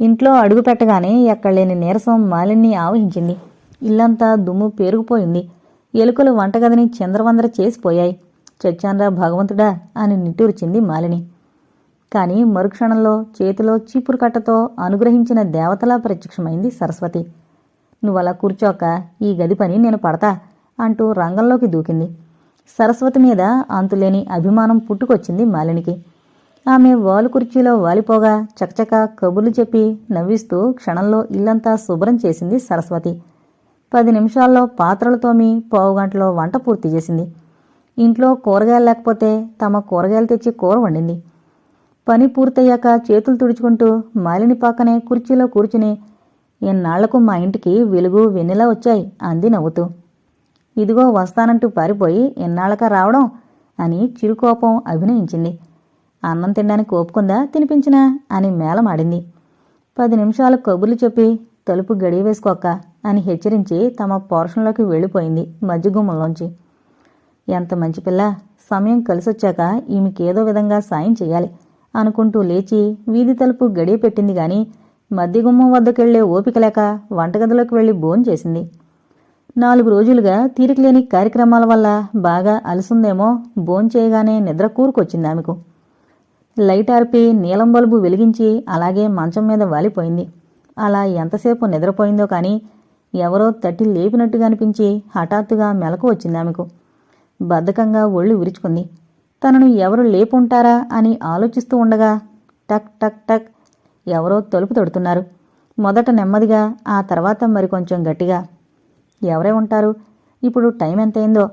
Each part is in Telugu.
ఇంట్లో అడుగు పెట్టగానే ఎక్కడలేని నీరసం మాలిని ఆవహించింది. ఇల్లంతా దుమ్ము పేరుకుపోయింది. ఎలుకలు వంటగదిని చంద్రవందర చేసిపోయాయి. చచ్చాన్రా భగవంతుడా అని నిట్టూర్చింది మాలిని. కానీ మరుక్షణంలో చేతిలో చీపురు కట్టతో అనుగ్రహించిన దేవతలా ప్రత్యక్షమైంది సరస్వతి. నువ్వలా కూర్చోక ఈ గది పని నేను పడతా అంటూ రంగంలోకి దూకింది. సరస్వతి మీద అంతులేని అభిమానం పుట్టుకొచ్చింది మాలినికి. ఆమె వాలు కుర్చీలో వాలిపోగా చకచక కబుర్లు చెప్పి నవ్విస్తూ క్షణంలో ఇల్లంతా శుభ్రం చేసింది సరస్వతి. పది నిమిషాల్లో పాత్రలు తోమి పావుగంటలో వంట పూర్తి చేసింది. ఇంట్లో కూరగాయలు లేకపోతే తమ కూరగాయలు తెచ్చి కూర వండింది. పని పూర్తయ్యాక చేతులు తుడుచుకుంటూ మాలిని పక్కనే కుర్చీలో కూర్చుని ఎన్నాళ్ళకు మా ఇంటికి వెలుగు వెన్నెలా వచ్చాయి అంది నవ్వుతూ. ఇదిగో వస్తానంటూ పారిపోయి ఎన్నాళ్ళక రావడం అని చిరుకోపం అభినయించింది. అన్నం తినడానికి ఒప్పుకుందా? తినిపించినా అని మేళమాడింది. పది నిమిషాలు కబుర్లు చెప్పి తలుపు గడియ వేసుకోక్క అని హెచ్చరించి తమ పోర్షన్లోకి వెళ్ళిపోయింది మధ్యగుమ్మంలోంచి. ఎంత మంచి పిల్ల సమయం కలిసొచ్చాక ఈమెకేదో విధంగా సాయం చేయాలి అనుకుంటూ లేచి వీధి తలుపు గడియ పెట్టింది గాని మధ్యగుమ్మం వద్దకెళ్ళే ఓపిక లేక వంటగదిలోకి వెళ్ళి భోం చేసింది. నాలుగు రోజులుగా తీరికలేని కార్యక్రమాల వల్ల బాగా అలసుందేమో భోంచేయగానే నిద్ర కూరుకొచ్చింది ఆమెకు లైట్ ఆర్పి నీలం బల్బు వెలిగించి అలాగే మంచం మీద వాలిపోయింది. అలా ఎంతసేపు నిద్రపోయిందో కానీ ఎవరో తట్టి లేపినట్టుగా అనిపించి హఠాత్తుగా మెలకు వచ్చింది ఆమెకు. బద్ధకంగా ఒళ్ళు విరుచుకుంది. తనను ఎవరు లేపుంటారా అని ఆలోచిస్తూ ఉండగా టక్ టక్ టక్ ఎవరో తలుపు తడుతున్నారు. మొదట నెమ్మదిగా ఆ తర్వాత మరికొంచెం గట్టిగా. ఎవరే ఉంటారు? ఇప్పుడు టైం ఎంతైందో?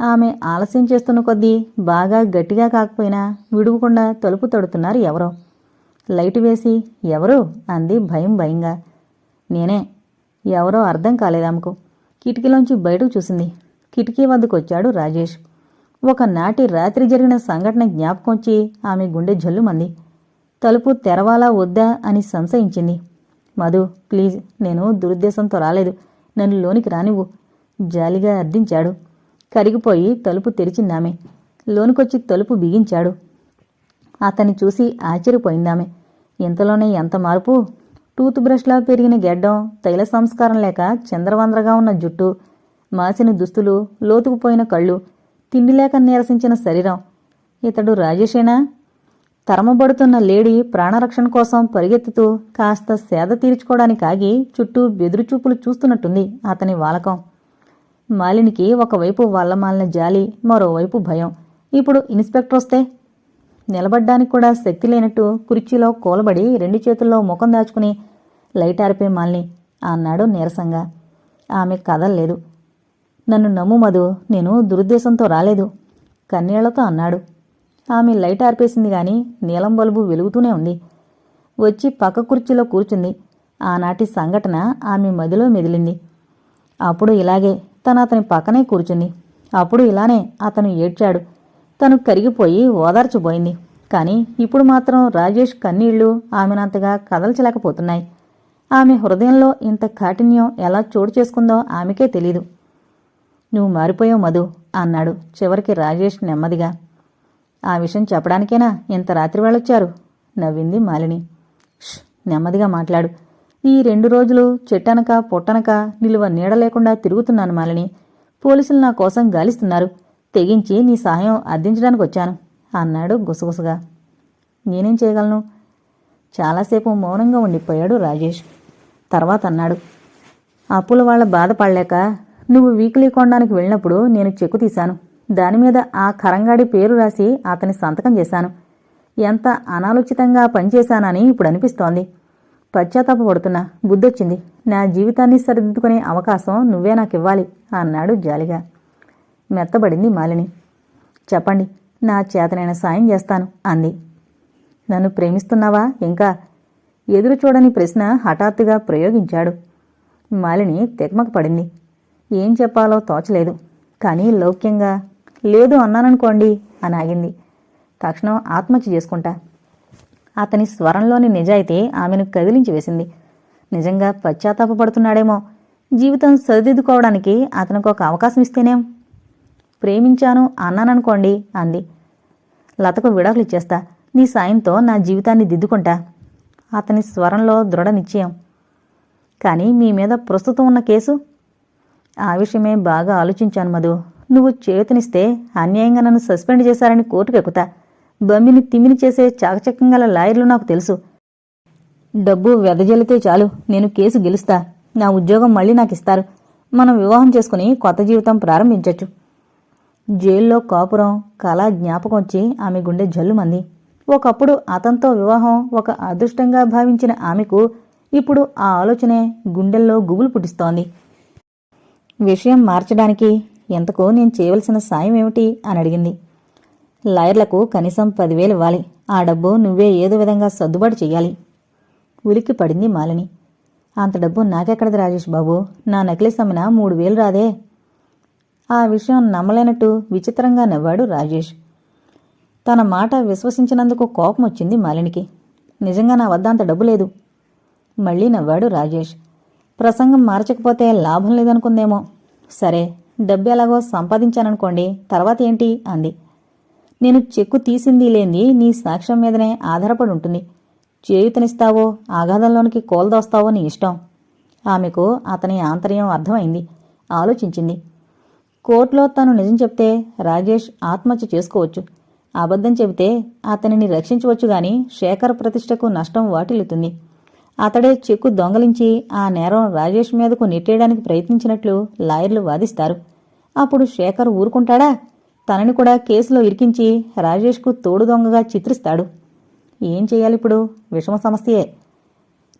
ఆమె ఆలస్యం చేస్తున్న కొద్దీ బాగా గట్టిగా కాకపోయినా విడువకుండా తలుపు తడుతున్నారు ఎవరో. లైట్ వేసి ఎవరు? అంది భయం భయంగా. నేనే. ఎవరో అర్థం కాలేదామెకు కిటికీలోంచి బయటకు చూసింది. కిటికీ వద్దకు వచ్చాడు రాజేష్. ఒకనాటి రాత్రి జరిగిన సంఘటన జ్ఞాపకం వచ్చి ఆమె గుండె జల్లుమంది. తలుపు తెరవాలా వద్దా అని సంశయించింది. మధు ప్లీజ్ నేను దురుద్దేశంతో రాలేదు. నన్ను లోనికి రానివ్వు. జాలిగా అర్థించాడు. కరిగిపోయి తలుపు తెరిచిందామె. లోనుకొచ్చి తలుపు బిగించాడు. అతన్ని చూసి ఆశ్చర్యపోయిందామె. ఇంతలోనే ఎంత మార్పు? టూత్ బ్రష్లా పెరిగిన గెడ్డం తైల సంస్కారం లేక చంద్రవంద్రగా ఉన్న జుట్టు మాసిన దుస్తులు లోతుకుపోయిన కళ్ళు తిండి లేక నీరసించిన శరీరం. ఇతడు రాజేషేనా? తరమబడుతున్న లేడీ ప్రాణరక్షణ కోసం పరిగెత్తుతూ కాస్త సేద తీర్చుకోవడానికి ఆగి చుట్టూ బెదురుచూపులు చూస్తున్నట్టుంది అతని వాలకం. మాలినికి ఒకవైపు వల్లమాలిన జాలి మరోవైపు భయం. ఇప్పుడు ఇన్స్పెక్టర్ వస్తే? నిలబడ్డానికి కూడా శక్తి లేనట్టు కుర్చీలో కూలబడి రెండు చేతుల్లో ముఖం దాచుకుని లైట్ ఆరిపే మాలిని అన్నాడు నీరసంగా. ఆమె కదల్లేదు. నన్ను నమ్ము మధు నేను దురుద్దేశంతో రాలేదు కన్నీళ్ళతో అన్నాడు. ఆమె లైట్ ఆర్పేసింది గాని నీలం బల్బు వెలుగుతూనే ఉంది. వచ్చి పక్క కుర్చీలో కూర్చుంది. ఆనాటి సంఘటన ఆమె మదిలో మెదిలింది. అప్పుడు ఇలాగే తను అతని పక్కనే కూర్చుంది. అప్పుడు ఇలానే అతను ఏడ్చాడు. తను కరిగిపోయి ఓదార్చిపోయింది కానీ ఇప్పుడు మాత్రం రాజేష్ కన్నీళ్ళు ఆమెనంతగా కదల్చలేకపోతున్నాయి. ఆమె హృదయంలో ఇంత కాఠిన్యం ఎలా చోటు చేసుకుందో ఆమెకే తెలీదు. నువ్వు మారిపోయావు మధు అన్నాడు చివరికి రాజేష్ నెమ్మదిగా. ఆ విషయం చెప్పడానికేనా? ఇంత రాత్రి వెళ్ళొచ్చారు నవ్వింది మాలిని. "ష్, నెమ్మదిగా మాట్లాడు. ఈ రెండు రోజులు చెట్టనక పొట్టనక నిలువ నీడ లేకుండా తిరుగుతున్నాను మాలిని. పోలీసులు నా కోసం గాలిస్తున్నారు. తెగించి నీ సహాయం అర్థించడానికి వచ్చాను అన్నాడు గుసగుసగా. నేనేం చేయగలను? చాలాసేపు మౌనంగా ఉండిపోయాడు రాజేష్. తర్వాత అన్నాడు అప్పుల వాళ్ళ బాధపడలేక నువ్వు వీక్లీ కొనడానికి వెళ్ళినప్పుడు నేను చెక్కు తీశాను. దాని మీద ఆ కరంగాడి పేరు రాసి అతని సంతకం చేశాను. ఎంత అనాలోచితంగా పనిచేశానని ఇప్పుడు అనిపిస్తోంది. పశ్చాత్తాపడుతున్నా బుద్ధొచ్చింది. నా జీవితాన్ని సరిదిద్దుకునే అవకాశం నువ్వే నాకు ఇవ్వాలి అన్నాడు జాలిగా. మెత్తబడింది మాలిని. చెప్పండి నా చేతనైన సాయం చేస్తాను అంది. నన్ను ప్రేమిస్తున్నావా ఇంకా? ఎదురు చూడని ప్రశ్న హఠాత్తుగా ప్రయోగించాడు. మాలిని తెగమక పడింది. ఏం చెప్పాలో తోచలేదు. కానీ లౌక్యంగా లేదు అన్నాననుకోండి అని ఆగింది. తక్షణం ఆత్మహత్య చేసుకుంటా. అతని స్వరంలోని నిజాయితీ ఆమెను కదిలించి వేసింది. నిజంగా పశ్చాత్తాపడుతున్నాడేమో జీవితం సరిదిద్దుకోవడానికి అతనికి ఒక అవకాశం ఇస్తేనేం. ప్రేమించాను అన్నాననుకోండి అంది. లతకు విడాకులు ఇచ్చేస్తా. నీ సాయంతో నా జీవితాన్ని దిద్దుకుంటా. అతని స్వరంలో దృఢ నిశ్చయం. కానీ మీ మీద ప్రస్తుతం ఉన్న కేసు? ఆ విషయమే బాగా ఆలోచించాను మధు. నువ్వు చేతునిస్తే అన్యాయంగా నన్ను సస్పెండ్ చేశారని కోర్టుకెక్కుతా. బమ్మిని తిమ్మిని చేసే చాకచక్యం గల లాయర్లు నాకు తెలుసు. డబ్బు వెదజల్లితే చాలు నేను కేసు గెలుస్తా. నా ఉద్యోగం మళ్ళీ నాకు ఇస్తారు. మనం వివాహం చేసుకుని కొత్త జీవితం ప్రారంభించొచ్చు. జైల్లో కాపురం కళా జ్ఞాపకం వచ్చి ఆమె గుండె జల్లుమంది. ఒకప్పుడు అతనితో వివాహం ఒక అదృష్టంగా భావించిన ఆమెకు ఇప్పుడు ఆ ఆలోచనే గుండెల్లో గుబులు పుట్టిస్తోంది. విషయం మార్చడానికి ఎంతకో నేను చేయవలసిన సాయం ఏమిటి అని అడిగింది. లాయర్లకు కనీసం పదివేలు ఇవ్వాలి. ఆ డబ్బు నువ్వే ఏదో విధంగా సర్దుబాటు చెయ్యాలి ఉలిక్కి పడింది మాలిని. అంత డబ్బు నాకెక్కడది రాజేష్ బాబు? నా నెక్లెస్ అమ్మిన మూడు వేలు రాదే. ఆ విషయం నమ్మలేనట్టు విచిత్రంగా నవ్వాడు రాజేష్. తన మాట విశ్వసించినందుకు కోపం వచ్చింది మాలినికి. నిజంగా నా వద్ద అంత డబ్బు లేదు. మళ్ళీ నవ్వాడు రాజేష్. ప్రసంగం మార్చకపోతే లాభం లేదనుకుందేమో. సరే డబ్బు ఎలాగో సంపాదించాననుకోండి తర్వాత ఏంటి? అంది. నేను చెక్కు తీసింది లేని నీ సాక్ష్యం మీదనే ఆధారపడి ఉంటుంది. చేయుతనిస్తావో ఆఘాతంలోనికి కోల్దోస్తావో నీ ఇష్టం. ఆమెకు అతని ఆంతర్యం అర్థమైంది. ఆలోచించింది. కోర్టులో తను నిజం చెప్తే రాజేష్ ఆత్మహత్య చేసుకోవచ్చు. అబద్ధం చెబితే అతనిని రక్షించవచ్చు గాని శేఖర్ ప్రతిష్టకు నష్టం వాటిల్లుతుంది. అతడే చెక్కు దొంగలించి ఆ నేరం రాజేష్ మీదకు నెట్టేయడానికి ప్రయత్నించినట్లు లాయర్లు వాదిస్తారు. అప్పుడు శేఖర్ ఊరుకుంటాడా? తనని కూడా కేసులో ఇరికించి రాజేష్కు తోడు దొంగగా చిత్రిస్తాడు. ఏం చేయాలిప్పుడు విషమ సమస్యే.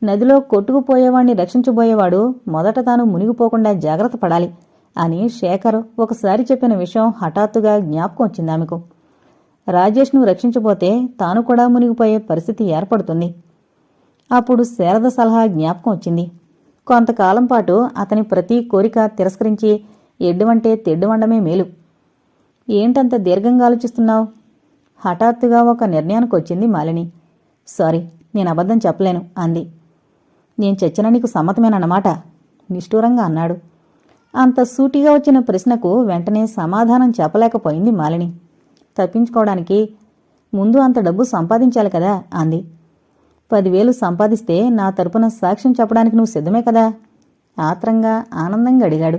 నదిలో కొట్టుకుపోయేవాణ్ణి రక్షించబోయేవాడు మొదట తాను మునిగిపోకుండా జాగ్రత్త పడాలి అని శేఖర్ ఒకసారి చెప్పిన విషయం హఠాత్తుగా జ్ఞాపకం వచ్చింది ఆమెకు. రాజేష్ను రక్షించబోతే తాను కూడా మునిగిపోయే పరిస్థితి ఏర్పడుతుంది. అప్పుడు శారద సలహా జ్ఞాపకం వచ్చింది. కొంతకాలం పాటు అతని ప్రతి కోరిక తిరస్కరించి ఎడ్డువంటే తెడ్డువండమే మేలు. ఏంటంత దీర్ఘంగా ఆలోచిస్తున్నావు? హఠాత్తుగా ఒక నిర్ణయానికి వచ్చింది మాలిని. సారీ నేను అబద్ధం చెప్పలేను అంది. నేను చచ్చిన నీకు సమ్మతమేనన్నమాట నిష్ఠూరంగా అన్నాడు. అంత సూటిగా వచ్చిన ప్రశ్నకు వెంటనే సమాధానం చెప్పలేకపోయింది మాలిని. తప్పించుకోవడానికి ముందు అంత డబ్బు సంపాదించాలి కదా అంది. పదివేలు సంపాదిస్తే నా తరపున సాక్ష్యం చెప్పడానికి నువ్వు సిద్ధమే కదా? ఆత్రంగా ఆనందంగా అడిగాడు.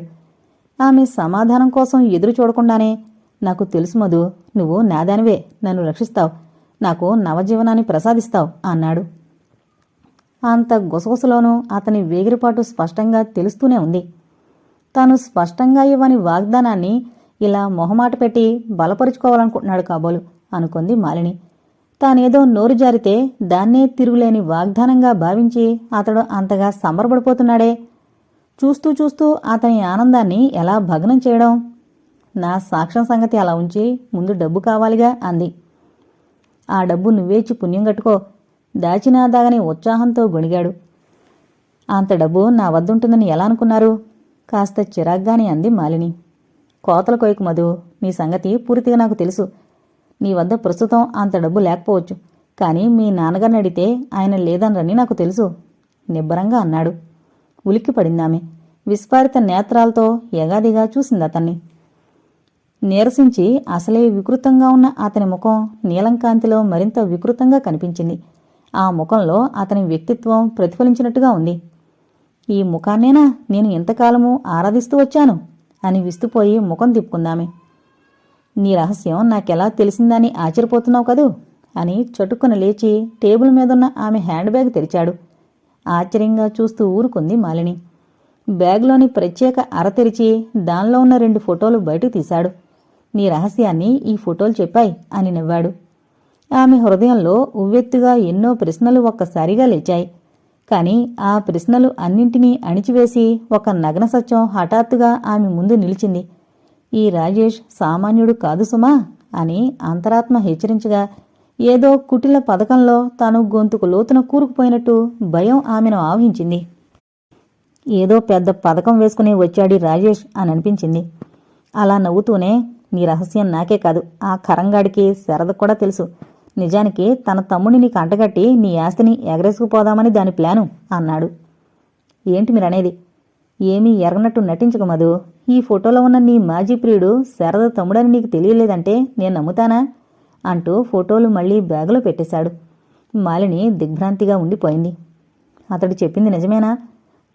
ఆమె సమాధానం కోసం ఎదురు చూడకుండానే నాకు తెలుసు మధు నువ్వు నాదానివే నన్ను రక్షిస్తావు. నాకు నవజీవనాన్ని ప్రసాదిస్తావు అన్నాడు. అంత గుసగుసలోనూ అతని వేగిరిపాటు స్పష్టంగా తెలుస్తూనే ఉంది. తాను స్పష్టంగా ఇవ్వని వాగ్దానాన్ని ఇలా మొహమాట పెట్టి బలపరుచుకోవాలనుకుంటున్నాడు కాబోలు అనుకుంది మాలిని. తానేదో నోరు జారితే దాన్నే తిరుగులేని వాగ్దానంగా భావించి అతడు అంతగా సంబరపడిపోతున్నాడే. చూస్తూ చూస్తూ అతని ఆనందాన్ని ఎలా భగ్నం చేయడం నా సాక్ష్యం సంగతి అలా ఉంచి ముందు డబ్బు కావాలిగా అంది. ఆ డబ్బు నువ్వేచి పుణ్యం కట్టుకో దాచినాదాగని ఉత్సాహంతో గొణిగాడు. అంత డబ్బు నా వద్దుంటుందని ఎలా అనుకున్నారు? కాస్త చిరాగ్గాని అంది మాలిని. కోతల కొయ్యకు మధు నీ సంగతి పూర్తిగా నాకు తెలుసు. నీ వద్ద ప్రస్తుతం అంత డబ్బు లేకపోవచ్చు కానీ మీ నాన్నగారిని అడిగితే ఆయన లేదనరని నాకు తెలుసు నిబ్బరంగా అన్నాడు. ఉలిక్కి పడిందామె విస్ఫారిత నేత్రాలతో ఎగాదిగా చూసింది అతన్ని. నీరసించి అసలే వికృతంగా ఉన్న అతని ముఖం నీలం కాంతిలో మరింత వికృతంగా కనిపించింది. ఆ ముఖంలో అతని వ్యక్తిత్వం ప్రతిఫలించినట్టుగా ఉంది. ఈ ముఖాన్నేనా నేను ఇంతకాలము ఆరాధిస్తూ వచ్చాను? అని విస్తుపోయి ముఖం తిప్పుకుందామే. నీ రహస్యం నాకెలా తెలిసిందని ఆశ్చర్యపోతున్నావు కదూ? అని చటుక్కున లేచి టేబుల్ మీదున్న ఆమె హ్యాండ్ బ్యాగ్ తెరిచాడు. ఆశ్చర్యంగా చూస్తూ ఊరుకుంది మాలిని. బ్యాగ్లోని ప్రత్యేక అర తెరిచి దానిలో ఉన్న రెండు ఫోటోలు బయటకు తీశాడు. నీ రహస్యాన్ని ఈ ఫోటోలు చెప్పాయి అని నవ్వాడు. ఆమె హృదయంలో ఉవ్వెత్తుగా ఎన్నో ప్రశ్నలు ఒక్కసారిగా లేచాయి. కాని ఆ ప్రశ్నలు అన్నింటినీ అణిచివేసి ఒక నగ్న సత్యం హఠాత్తుగా ఆమె ముందు నిలిచింది. ఈ రాజేష్ సామాన్యుడు కాదు సుమా అని అంతరాత్మ హెచ్చరించగా ఏదో కుటిల పథకంలో తాను గొంతుకు లోతున కూరుకుపోయినట్టు భయం ఆమెను ఆవహించింది. ఏదో పెద్ద పథకం వేసుకుని వచ్చాడి రాజేష్ అని అనిపించింది. అలా నవ్వుతూనే నీ రహస్యం నాకే కాదు. ఆ కరంగాడికి శరద కూడా తెలుసు. నిజానికి తన తమ్ముడిని నీకు అంటగట్టి నీ ఆస్తిని ఎగరేసుకుపోదామని దాని ప్లాను అన్నాడు. ఏంటి మీరనేది? ఏమీ ఎరగనట్టు నటించక మధు. ఈ ఫోటోలో ఉన్న నీ మాజీ ప్రియుడు శరద తమ్ముడని నీకు తెలియలేదంటే నేను నమ్ముతానా? అంటూ ఫోటోలు మళ్ళీ బ్యాగులో పెట్టేశాడు. మాలిని దిగ్భ్రాంతిగా ఉండిపోయింది. అతడు చెప్పింది నిజమేనా?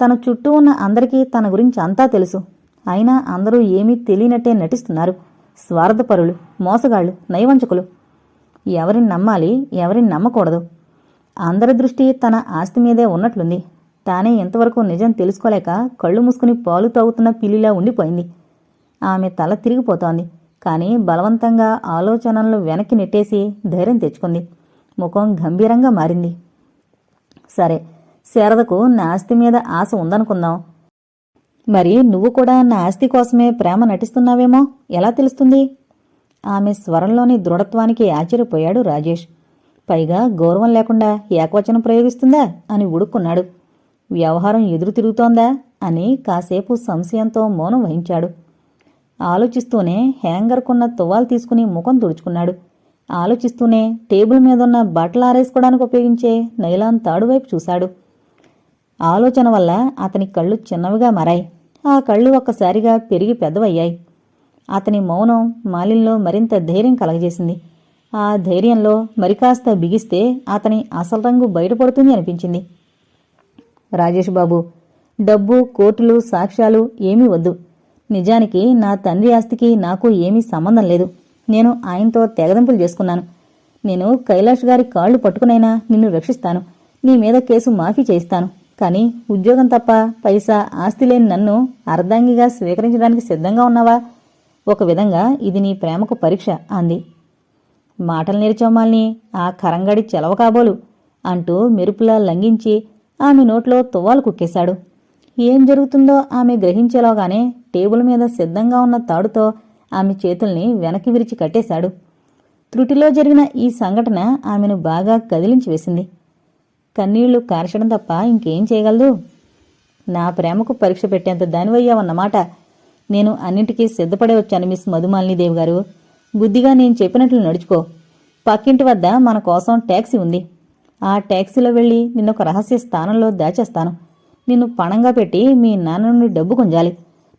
తన చుట్టూ ఉన్న అందరికీ తన గురించి అంతా తెలుసు. అయినా అందరూ ఏమీ తెలియనట్టే నటిస్తున్నారు. స్వార్థపరులు మోసగాళ్ళు నయవంచకులు ఎవరిని నమ్మాలి ఎవరిని నమ్మకూడదు. అందరి దృష్టి తన ఆస్తి మీదే ఉన్నట్లుంది. తానే ఇంతవరకు నిజం తెలుసుకోలేక కళ్ళు మూసుకుని పాలు తాగుతున్న పిల్లిలా ఉండిపోయింది. ఆమె తల తిరిగిపోతోంది. కానీ బలవంతంగా ఆలోచనలను వెనక్కి నెట్టేసి ధైర్యం తెచ్చుకుంది. ముఖం గంభీరంగా మారింది. సరే శారదకు నా ఆస్తి మీద ఆశ ఉందనుకుందాం. మరి నువ్వు కూడా నా ఆస్తి కోసమే ప్రేమ నటిస్తున్నావేమో? ఎలా తెలుస్తుంది? ఆమె స్వరంలోని దృఢత్వానికి ఆశ్చర్యపోయాడు రాజేష్. పైగా గౌరవం లేకుండా ఏకవచనం ప్రయోగిస్తుందా? అని ఉడుక్కున్నాడు. వ్యవహారం ఎదురు తిరుగుతోందా? అని కాసేపు సంశయంతో మౌనం వహించాడు. ఆలోచిస్తూనే హ్యాంగర్కున్న తువ్వాలు తీసుకుని ముఖం తుడుచుకున్నాడు. ఆలోచిస్తూనే టేబుల్ మీదున్న బట్టలు ఆరేసుకోవడానికి ఉపయోగించే నైలాన్ తాడు వైపు చూశాడు. ఆలోచన వల్ల అతని కళ్ళు చిన్నవిగా మారాయి. ఆ కళ్ళు ఒక్కసారిగా పెరిగి పెద్దవయ్యాయి. అతని మౌనం మాలిన్లో మరింత ధైర్యం కలగజేసింది. ఆ ధైర్యంలో మరికాస్త బిగిస్తే అతని అసలు రంగు బయటపడుతుంది అనిపించింది. రాజేష్ బాబు డబ్బు కోర్టులు సాక్ష్యాలు ఏమీ వద్దు. నిజానికి నా తండ్రి ఆస్తికి నాకు ఏమీ సంబంధం లేదు. నేను ఆయనతో తెగదింపులు చేసుకున్నాను. నేను కైలాష్ గారి కాళ్ళు పట్టుకునైనా నిన్ను రక్షిస్తాను. నీ మీద కేసు మాఫీ చేయిస్తాను. కానీ ఉద్యోగం తప్ప పైసా ఆస్తి లేని నన్ను అర్ధాంగిగా స్వీకరించడానికి సిద్ధంగా ఉన్నావా? ఒక విధంగా ఇది నీ ప్రేమకు పరీక్ష అంది. మాటలు నేర్చోమాల్ని ఆ కరంగడి చెలవ కాబోలు అంటూ మెరుపులా లంఘించి ఆమె నోట్లో తువ్వాలు కుక్కేశాడు. ఏం జరుగుతుందో ఆమె గ్రహించేలోగానే టేబుల్ మీద సిద్ధంగా ఉన్న తాడుతో ఆమె చేతుల్ని వెనక్కి విరిచి కట్టేశాడు. త్రుటిలో జరిగిన ఈ సంఘటన ఆమెను బాగా కదిలించి వేసింది. కన్నీళ్ళు కార్చడం తప్ప ఇంకేం చేయగలదు? నా ప్రేమకు పరీక్ష పెట్టేంత దానివయ్యావన్నమాట. నేను అన్నింటికీ సిద్ధపడే వచ్చాను మిస్ మధుమాలినీదేవి గారు. బుద్ధిగా నేను చెప్పినట్లు నడుచుకో. పక్కింటి వద్ద మన కోసం ట్యాక్సీ ఉంది. ఆ ట్యాక్సీలో వెళ్ళి నిన్నొక రహస్య స్థానంలో దాచేస్తాను. నిన్ను పణంగా పెట్టి మీ నాన్న నుండి డబ్బు కొంజాలి.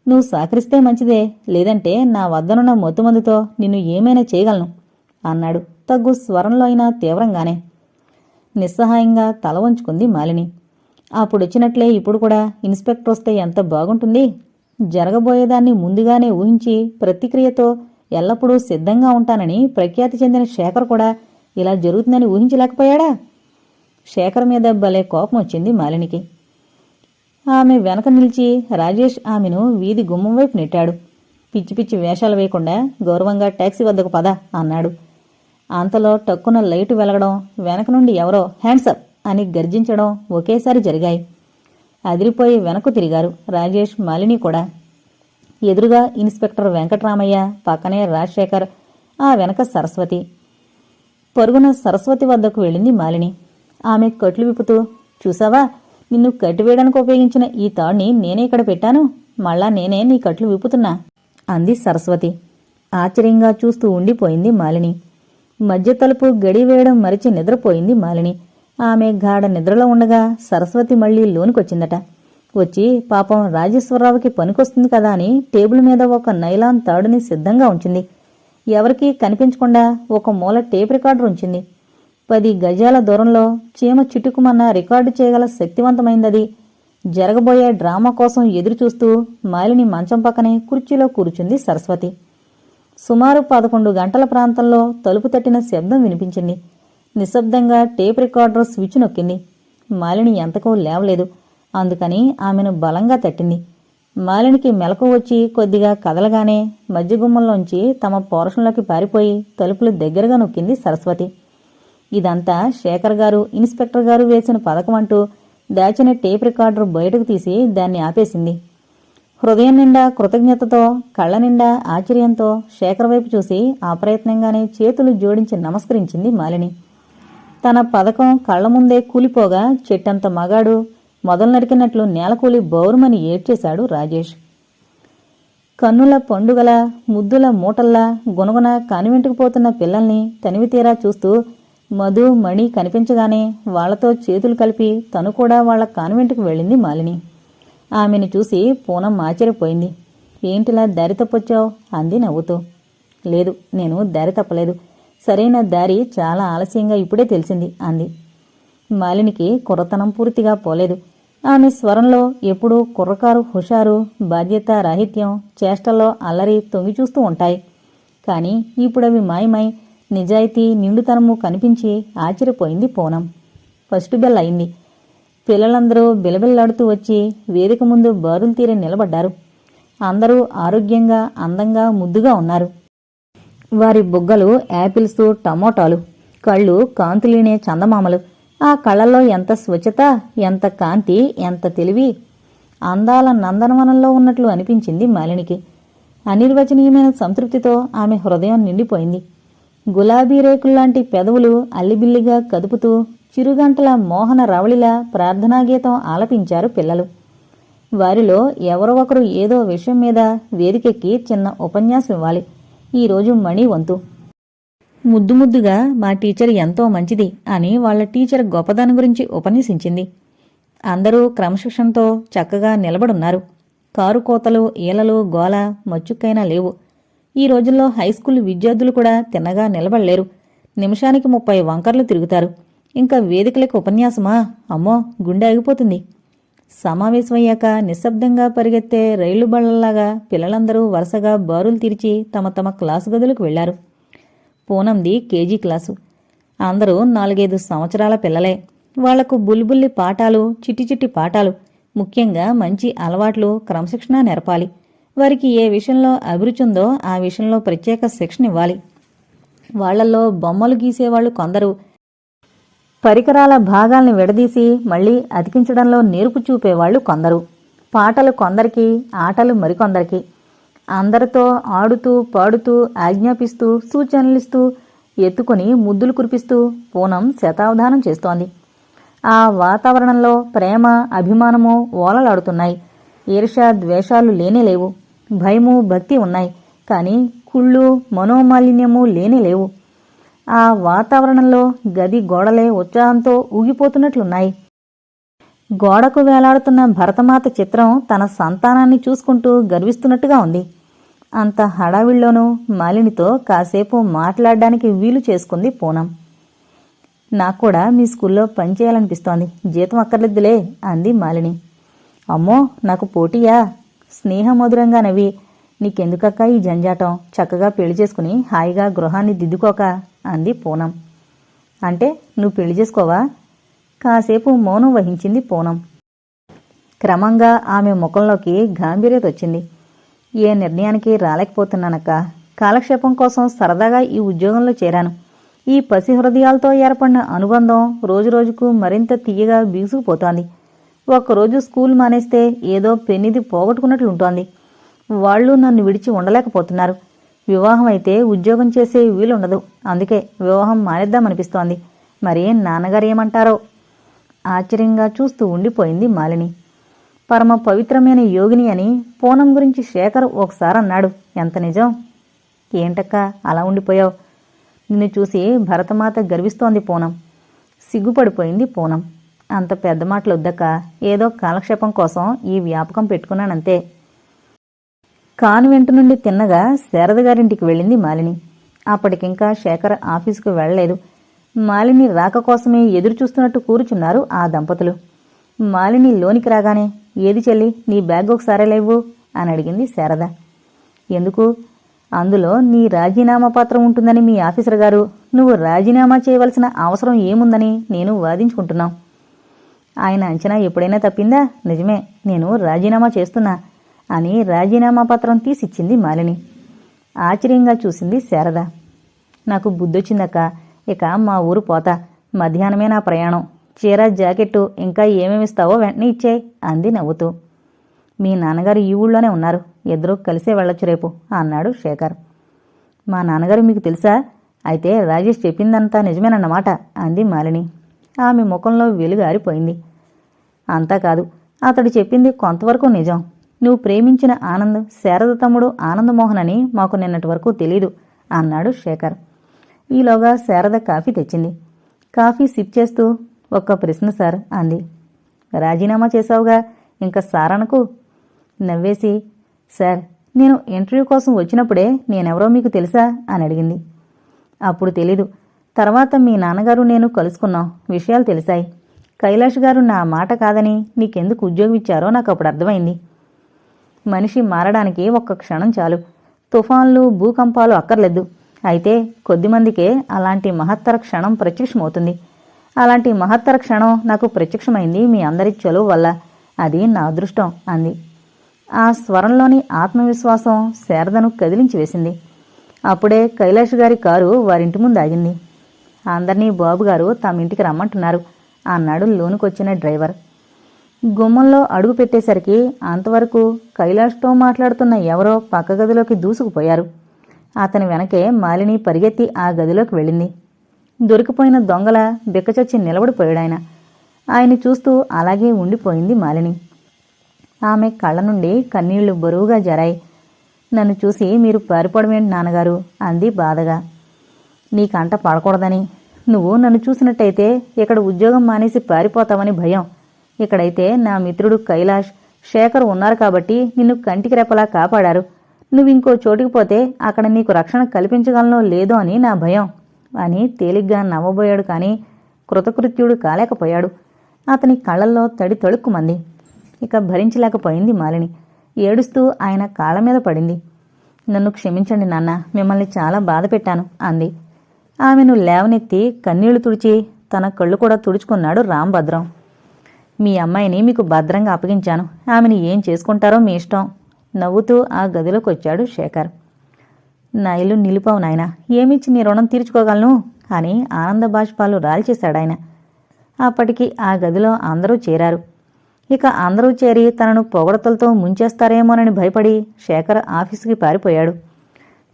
నువ్వు సహకరిస్తే మంచిదే లేదంటే నా వద్దనున్న మొత్తుమందుతో నిన్ను ఏమైనా చేయగలను అన్నాడు. తగ్గు స్వరంలో అయినా తీవ్రంగానే. నిస్సహాయంగా తల వంచుకుంది మాలిని. అప్పుడొచ్చినట్లే ఇప్పుడు కూడా ఇన్స్పెక్టర్ వస్తే ఎంత బాగుంటుంది? జరగబోయేదాన్ని ముందుగానే ఊహించి ప్రతిక్రియతో ఎల్లప్పుడూ సిద్ధంగా ఉంటానని ప్రఖ్యాతి చెందిన శేఖర్ కూడా ఇలా జరుగుతుందని ఊహించలేకపోయాడా? శేఖర్ మీద భలే కోపం వచ్చింది మాలినికి. ఆమె వెనక నిలిచి రాజేష్ ఆమెను వీధి గుమ్మం వైపు నెట్టాడు. పిచ్చి పిచ్చి వేషాలు వేయకుండా గౌరవంగా టాక్సీ వద్దకు పద అన్నాడు. అంతలో టక్కున లైటు వెలగడం వెనక నుండి ఎవరో హ్యాండ్సప్ అని గర్జించడం ఒకేసారి జరిగాయి. అదిరిపోయి వెనక్కు తిరిగారు రాజేష్ మాలిని కూడా. ఎదురుగా ఇన్స్పెక్టర్ వెంకట్రామయ్య పక్కనే రాజశేఖర్ ఆ వెనక సరస్వతి. పరుగున సరస్వతి వద్దకు వెళ్ళింది మాలిని. ఆమె కట్లు విప్పుతూ చూసావా నిన్ను కట్టివేయడానికి ఉపయోగించిన ఈ తాడ్ని నేనే ఇక్కడ పెట్టాను. మళ్ళా నేనే నీ కట్లు విప్పుతున్నా అంది సరస్వతి. ఆశ్చర్యంగా చూస్తూ ఉండిపోయింది మాలిని. మధ్య తలుపు గడి వేయడం మరిచి నిద్రపోయింది మాలిని. ఆమె గాఢ నిద్రలో ఉండగా సరస్వతి మళ్ళీ లోనికొచ్చిందట. వచ్చి పాపం రాజేశ్వరరావుకి పనికొస్తుంది కదా అని టేబుల్ మీద ఒక నైలాన్ తాడుని సిద్ధంగా ఉంచింది. ఎవరికీ కనిపించకుండా ఒక మూల టేప్ రికార్డర్ ఉంచింది. పది గజాల దూరంలో చీమ చిటుకుమన్న రికార్డు చేయగల శక్తివంతమైందది. జరగబోయే డ్రామా కోసం ఎదురుచూస్తూ మాలిని మంచం పక్కనే కుర్చీలో కూర్చుంది సరస్వతి. సుమారు పదకొండు గంటల ప్రాంతంలో తలుపు తట్టిన శబ్దం వినిపించింది. నిశ్శబ్దంగా టేప్ రికార్డర్ స్విచ్ నొక్కింది. మాలిని ఎంతకో లేవలేదు. అందుకని ఆమెను బలంగా తట్టింది. మాలినికి మెలకు వచ్చి కొద్దిగా కదలగానే మధ్యగుమ్మంలోంచి తమ పోర్షన్లోకి పారిపోయి తలుపులు దగ్గరగా నొక్కింది సరస్వతి. ఇదంతా శేఖర్ గారు ఇన్స్పెక్టర్ గారు వేసిన పథకం అంటూ దాచిన టేప్ రికార్డర్ బయటకు తీసి దాన్ని ఆపేసింది. హృదయం నిండా కృతజ్ఞతతో కళ్ళ నిండా ఆశ్చర్యంతో శేఖర్ వైపు చూసి అప్రయత్నంగానే చేతులు జోడించి నమస్కరించింది మాలిని. తన పథకం కళ్ళ ముందే కూలిపోగా చెట్టంత మగాడు మొదలు నరికినట్లు నేలకూలి బౌరుమని ఏడ్చేశాడు రాజేష్. కన్నుల పండుగల ముద్దుల మూటల్లా గునగున కానివెంటుకు పోతున్న పిల్లల్ని తనివితీరా చూస్తూ మధు మణి కనిపించగానే వాళ్ళతో చేతులు కలిపి తను కూడా వాళ్ళ కాన్వెంట్కు వెళ్ళింది మాలిని. ఆమెను చూసి పూనం ఆశ్చర్యపోయింది. ఏంటిలా దారి తప్పొచ్చావు? అంది నవ్వుతూ. లేదు నేను దారి తప్పలేదు. సరైన దారి చాలా ఆలస్యంగా ఇప్పుడే తెలిసింది అంది. మాలినికి కుర్రతనం పూర్తిగా పోలేదు. ఆమె స్వరంలో ఎప్పుడూ కుర్రకారు హుషారు బాధ్యత రాహిత్యం చేష్టల్లో అల్లరి తొంగి చూస్తూ ఉంటాయి. కానీ ఇప్పుడవి మాయమై నిజాయితీ నిండుతనము కనిపించి ఆశ్చర్యపోయింది పూనం ఫస్ట్ బెల్ అయింది. పిల్లలందరూ బిలబిల్లాడుతూ వచ్చి వేదిక ముందు బారులు తీరి నిలబడ్డారు. అందరూ ఆరోగ్యంగా అందంగా ముద్దుగా ఉన్నారు. వారి బుగ్గలు యాపిల్స్ టమోటాలు కళ్ళు కాంతులీనే చందమామలు. ఆ కళ్ళల్లో ఎంత స్వచ్ఛత ఎంత కాంతి ఎంత తెలివి? అందాల నందనవనంలో ఉన్నట్లు అనిపించింది మాలినికి. అనిర్వచనీయమైన సంతృప్తితో ఆమె హృదయం నిండిపోయింది. గులాబీ రేకుల్లాంటి పెదవులు అల్లిబిల్లిగా కదుపుతూ చిరుగంటల మోహన రవళిలా ప్రార్థనాగీతం ఆలపించారు పిల్లలు. వారిలో ఎవరో ఒకరు ఏదో విషయం మీద వేదికెక్కి చిన్న ఉపన్యాసం ఇవ్వాలి ఈరోజు మణి వంతు. ముద్దు ముద్దుగా మా టీచర్ ఎంతో మంచిది అని వాళ్ళ టీచర్ గొప్పదాని గురించి ఉపన్యసించింది. అందరూ క్రమశిక్షణతో చక్కగా నిలబడున్నారు. కారు కోతలు ఈలలు గోల మచ్చుక్కైనా లేవు. ఈ రోజుల్లో హైస్కూల్ విద్యార్థులు కూడా తిన్నగా నిలబడలేరు. నిమిషానికి ముప్పై వంకర్లు తిరుగుతారు. ఇంకా వేదికలకు ఉపన్యాసమా? అమ్మో గుండె ఆగిపోతుంది. సమావేశమయ్యాక నిశ్శబ్దంగా పరిగెత్తే రైలు బళ్ళలాగా పిల్లలందరూ వరుసగా బారులు తీర్చి తమ తమ క్లాసు గదులకు వెళ్ళారు. పూనంది కేజీ క్లాసు. అందరూ నాలుగైదు సంవత్సరాల పిల్లలే. వాళ్ళకు బుల్బుల్లి పాఠాలు చిట్టి చిట్టి పాఠాలు ముఖ్యంగా మంచి అలవాట్లు క్రమశిక్షణ నేర్పాలి. వారికి ఏ విషయంలో అభిరుచి ఉందో ఆ విషయంలో ప్రత్యేక శిక్షణ ఇవ్వాలి. వాళ్ళలో బొమ్మలు గీసేవాళ్ళు కొందరు పరికరాల భాగాల్ని విడదీసి మళ్ళీ అతికించడంలో నేర్పు చూపేవాళ్ళు కొందరు. పాటలు కొందరికి ఆటలు మరికొందరికి. అందరితో ఆడుతూ పాడుతూ ఆజ్ఞాపిస్తూ సూచనలిస్తూ ఎత్తుకుని ముద్దులు కురిపిస్తూ పూనం శతావధానం చేస్తోంది. ఆ వాతావరణంలో ప్రేమ అభిమానము ఓలలాడుతున్నాయి. ఈర్ష ద్వేషాలు లేనేలేవు భయము భక్తి ఉన్నాయి. కానీ కుళ్ళు మనోమాలిన్యము లేనేలేవు ఆ వాతావరణంలో గది గోడలే ఉత్సాహంతో ఊగిపోతున్నట్లున్నాయి. గోడకు వేలాడుతున్న భరతమాత చిత్రం తన సంతానాన్ని చూసుకుంటూ గర్విస్తున్నట్టుగా ఉంది. అంత హడావిడిలోనూ మాలినితో కాసేపు మాట్లాడడానికి వీలు చేసుకుంది పూనం. నాకు కూడా మీ స్కూల్లో పనిచేయాలనిపిస్తోంది జీతం అక్కర్లేదులే అంది మాలిని. అమ్మో నాకు పోటీయా? స్నేహమధురంగా నవ్వి నీకెందుకక్క ఈ జంజాటం? చక్కగా పెళ్ళి చేసుకుని హాయిగా గృహాన్ని దిద్దుకోక అంది పూనం. అంటే నువ్వు పెళ్ళి చేసుకోవా? కాసేపు మౌనం వహించింది పూనం. క్రమంగా ఆమె ముఖంలోకి గాంభీర్యత వచ్చింది. ఏ నిర్ణయానికి రాలేకపోతున్నానక్క. కాలక్షేపం కోసం సరదాగా ఈ ఉద్యోగంలో చేరాను. ఈ పసి హృదయాలతో ఏర్పడిన అనుబంధం రోజురోజుకు మరింత తీయగా బీసుకుపోతోంది ఒక్కరోజు స్కూల్ మానేస్తే ఏదో పెన్నిది పోగొట్టుకున్నట్లుంటోంది. వాళ్ళు నన్ను విడిచి ఉండలేకపోతున్నారు. వివాహం అయితే ఉద్యోగం చేసే వీలుండదు. అందుకే వివాహం మానేద్దామనిపిస్తోంది. మరి నాన్నగారు ఏమంటారో? ఆశ్చర్యంగా చూస్తూ ఉండిపోయింది మాలిని. పరమ పవిత్రమైన యోగిని అని పూనం గురించి శేఖర్ ఒకసారి అన్నాడు. ఎంత నిజం? ఏంటక్క అలా ఉండిపోయావు? నిన్ను చూసి భరతమాత గర్విస్తోంది పూనం. సిగ్గుపడిపోయింది పూనం. అంత పెద్ద మాటలు వద్దక్క ఏదో కాలక్షేపం కోసం ఈ వ్యాపకం పెట్టుకున్నానంతే. కాన్వెంట్ నుండి తిన్నగా శారద గారింటికి వెళ్ళింది మాలిని. అప్పటికింకా శేఖర్ ఆఫీసుకు వెళ్ళలేదు. మాలిని రాక కోసమే ఎదురు చూస్తున్నట్టు కూర్చున్నారు ఆ దంపతులు. మాలిని లోనికి రాగానే ఏది చెల్లి నీ బ్యాగ్ ఒకసారి లేవు? అని అడిగింది శారద. ఎందుకు? అందులో నీ రాజీనామా పత్రం ఉంటుందని మీ ఆఫీసర్ గారు నువ్వు రాజీనామా చేయవలసిన అవసరం ఏముందని నేను వాదించుకుంటున్నాం. ఆయన అంచనా ఎప్పుడైనా తప్పిందా? నిజమే నేను రాజీనామా చేస్తున్నా. అని రాజీనామా పత్రం తీసిచ్చింది మాలిని. ఆశ్చర్యంగా చూసింది శారద. నాకు బుద్ధొచ్చిందక్క ఇక మా ఊరు పోతా. మధ్యాహ్నమే నా ప్రయాణం. చీర జాకెట్టు ఇంకా ఏమేమి ఇస్తావో వెంటనే ఇచ్చేయి అంది నవ్వుతూ. మీ నాన్నగారు ఈ ఊళ్ళోనే ఉన్నారు. ఇద్దరూ కలిసే వెళ్ళొచ్చు రేపు అన్నాడు శేఖర్. మా నాన్నగారు మీకు తెలుసా? అయితే రాజేష్ చెప్పిందంతా నిజమేనన్నమాట అంది మాలిని. ఆమె ముఖంలో వెలుగు ఆరిపోయింది అంతా కాదు అతడు చెప్పింది కొంతవరకు నిజం. నువ్వు ప్రేమించిన ఆనంద్ శారద తమ్ముడు ఆనందమోహన్ అని మాకు నిన్నటి వరకు తెలీదు అన్నాడు శేఖర్. ఈలోగా శారద కాఫీ తెచ్చింది. కాఫీ సిప్ చేస్తూ ఒక్క ప్రశ్న సార్ అంది. రాజీనామా చేశావుగా ఇంకా సారనకు? నవ్వేసి సార్ నేను ఇంటర్వ్యూ కోసం వచ్చినప్పుడే నేనెవరో మీకు తెలుసా? అని అడిగింది. అప్పుడు తెలీదు. తర్వాత మీ నాన్నగారు నేను కలుసుకున్నాం. విషయాలు తెలిసాయి. కైలాష్ గారు నా మాట కాదని నీకెందుకు ఉద్యోగం ఇచ్చారో నాకు అప్పుడు అర్థమైంది. మనిషి మారడానికి ఒక్క క్షణం చాలు. తుఫాన్లు భూకంపాలు అక్కర్లేదు. అయితే కొద్దిమందికే అలాంటి మహత్తర క్షణం ప్రత్యక్షమవుతుంది. అలాంటి మహత్తర క్షణం నాకు ప్రత్యక్షమైంది మీ అందరి చలువు వల్ల. అది నా అదృష్టం అంది. ఆ స్వరంలోని ఆత్మవిశ్వాసం శారదను కదిలించి వేసింది. అప్పుడే కైలాష్ గారి కారు వారింటి ముందు ఆగింది. అందరినీ బాబుగారు తమ ఇంటికి రమ్మంటున్నారు. అన్నాడు లోనుకొచ్చిన డ్రైవర్. గుమ్మంలో అడుగు పెట్టేసరికి అంతవరకు కైలాష్తో మాట్లాడుతున్న ఎవరో పక్క గదిలోకి దూసుకుపోయారు. అతని వెనకే మాలిని పరిగెత్తి ఆ గదిలోకి వెళ్ళింది. దొరికిపోయిన దొంగల బిక్కచొచ్చి నిలబడిపోయాడాయన. ఆయన చూస్తూ అలాగే ఉండిపోయింది మాలిని. ఆమె కళ్ళ నుండి కన్నీళ్ళు బరువుగా జరాయి. నన్ను చూసి మీరు పారిపోవడమేంటి నాన్నగారు? అంది బాధగా. నీకంట పడకూడదని. నువ్వు నన్ను చూసినట్టయితే ఇక్కడ ఉద్యోగం మానేసి పారిపోతావని భయం. ఇక్కడైతే నా మిత్రుడు కైలాష్ శేఖర్ ఉన్నారు కాబట్టి నిన్ను కంటికి రెప్పలా కాపాడారు. నువ్వు ఇంకో చోటికి పోతే అక్కడ నీకు రక్షణ కల్పించగలనో లేదో అని నా భయం. అని తేలిగ్గా నవ్వబోయాడు కానీ కృతకృత్యుడు కాలేకపోయాడు. అతని కళ్ళల్లో తడి తొడుక్కుమంది ఇక భరించలేకపోయింది మాలిని. ఏడుస్తూ ఆయన కాళ్ళ మీద పడింది. నన్ను క్షమించండి నాన్న మిమ్మల్ని చాలా బాధ పెట్టాను అంది. ఆమెను లేవనెత్తి కన్నీళ్ళు తుడిచి తన కళ్ళు కూడా తుడుచుకున్నాడు రాంభద్రం. మీ అమ్మాయిని మీకు భద్రంగా అప్పగించాను. ఆమెని ఏం చేసుకుంటారో మీ ఇష్టం. నవ్వుతూ ఆ గదిలోకి వచ్చాడు శేఖర్. నా ఇల్లు నిలిపావు నాయన. ఏమిచ్చి నీ రుణం తీర్చుకోగలను? అని ఆనంద బాష్పాలు రాల్చేశాడాయన అప్పటికి ఆ గదిలో అందరూ చేరారు. ఇక అందరూ చేరి తనను పొగడతలతో ముంచేస్తారేమోనని భయపడి శేఖర్ ఆఫీసుకి పారిపోయాడు.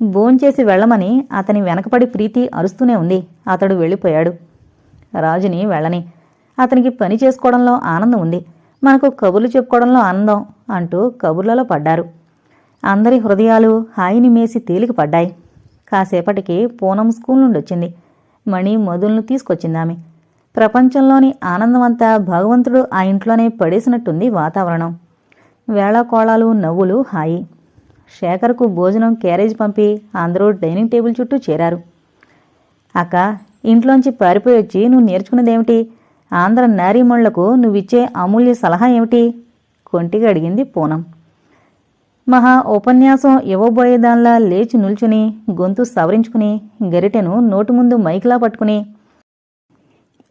భోంచేసి వెళ్ళమని అతని వెనకపడి ప్రీతి అరుస్తూనే ఉంది. అతడు వెళ్ళిపోయాడు. రాజుని వెళ్ళని. అతనికి పని చేసుకోవడంలో ఆనందం ఉంది. మనకు కబుర్లు చెప్పుకోవడంలో ఆనందం అంటూ కబుర్లలో పడ్డారు. అందరి హృదయాలు హాయిని మేసి తేలిక పడ్డాయి. కాసేపటికి పూనం స్కూల్ నుండి వచ్చింది. మణి మధులను తీసుకొచ్చింది ఆమె. ప్రపంచంలోని ఆనందమంతా భగవంతుడు ఆ ఇంట్లోనే పడేసినట్టుంది వాతావరణం. వేళకోళాలు నవ్వులు హాయి. శేఖర్కు భోజనం క్యారేజ్ పంపి అందరూ డైనింగ్ టేబుల్ చుట్టూ చేరారు. అక్క ఇంట్లోంచి పారిపోయి వచ్చి నువ్వు నేర్చుకున్నదేమిటి? ఆంధ్ర నారీమణులకు నువ్విచ్చే అమూల్య సలహా ఏమిటి? కొంటిగా అడిగింది పూనం. మహా ఉపన్యాసం ఇవ్వబోయేదాన్లా లేచి నిల్చుని గొంతు సవరించుకుని గరిటెను నోటి ముందు మైకిలా పట్టుకుని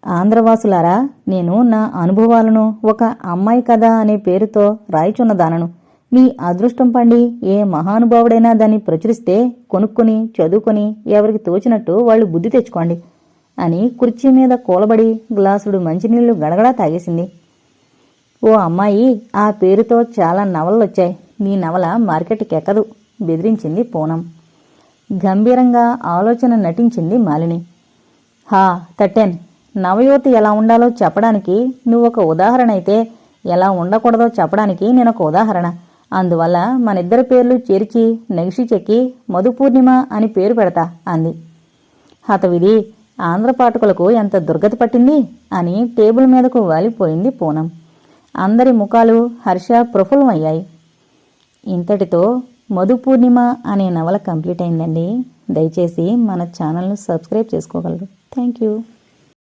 ఆంధ్రవాసులారా నేను నా అనుభవాలను ఒక అమ్మాయి కథ అనే పేరుతో రాయిచున్నదానను మీ అదృష్టం పండి ఏ మహానుభావుడైనా దాన్ని ప్రచురిస్తే కొనుక్కుని చదువుకొని ఎవరికి తోచినట్టు వాళ్ళు బుద్ధి తెచ్చుకోండి. అని కుర్చీ మీద కూలబడి గ్లాసుడు మంచినీళ్ళు గడగడా తాగేసింది. ఓ అమ్మాయి ఆ పేరుతో చాలా నవలొచ్చాయి నీ నవల మార్కెట్కి ఎక్కదు బెదిరించింది పూనం. గంభీరంగా ఆలోచన నటించింది మాలిని. హా తట్టెన్ నవయువతి ఎలా ఉండాలో చెప్పడానికి నువ్వు ఒక ఉదాహరణ అయితే ఎలా ఉండకూడదో చెప్పడానికి నేనొక ఉదాహరణ. అందువల్ల మనిద్దరి పేర్లు చేర్చి నెగిషి చెక్కి మధుపూర్ణిమ అని పేరు పెడతా అంది. హతవిధి ఆంధ్ర పాఠకులకు ఎంత దుర్గతి పట్టింది అని టేబుల్ మీదకు వాలిపోయింది పూనం. అందరి ముఖాలు హర్ష ప్రఫుల్లమయ్యాయి ఇంతటితో మధు పూర్ణిమ అనే నవల కంప్లీట్ అయిందండి. దయచేసి మన ఛానల్ను సబ్స్క్రైబ్ చేసుకోగలరు. Thank you.